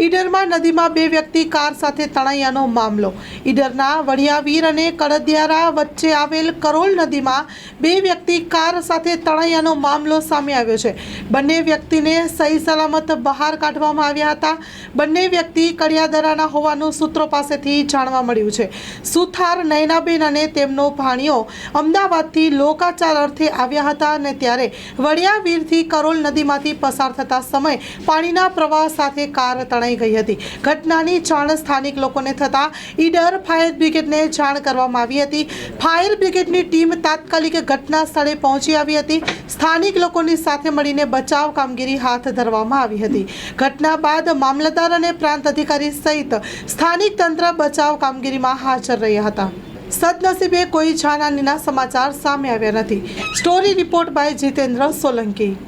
ઈડરમાં નદીમાં બે વ્યક્તિ કાર સાથે તણાયાનો મામલો. ઈડરના વડિયાવીર અને કડદિયારા વચ્ચે આવેલ કરોલ નદીમાં બે વ્યક્તિ કાર સાથે તણાયાનો મામલો સામે આવ્યો છે. બંને વ્યક્તિને સહી સલામત બહાર કાઢવામાં આવ્યા હતા. બંને વ્યક્તિ કડિયાદરાના હોવાનું સૂત્રો પાસેથી જાણવા મળ્યું છે. સુથાર નયનાબેન અને તેમનો ભાણિયો અમદાવાદથી લોકાચાર અર્થે આવ્યા હતા અને ત્યારે વડિયાવીરથી કરોલ નદીમાંથી પસાર થતા સમયે પાણીના પ્રવાહ સાથે કાર તણાઈ ગઈ હતી. ઘટનાની જાણ સ્થાનિક લોકોને થતાં ઈડર ફાયર બ્રિગેડને જાણ કરવામાં આવી હતી. ફાયર બ્રિગેડની ટીમ તાત્કાલિક ઘટના સ્થળે પહોંચી આવી હતી. સ્થાનિક લોકોની સાથે મળીને બચાવ કામગીરી હાથ ધરવામાં આવી હતી. ઘટના બાદ મામલતદાર અને પ્રાંત અધિકારી સહિત સ્થાનિક તંત્ર બચાવ કામગીરીમાં હાજર રહ્યા હતા. સદનસીબે કોઈ જાનહાનિના સમાચાર સામે આવ્યા નથી. Story report by Jitendra Solanki.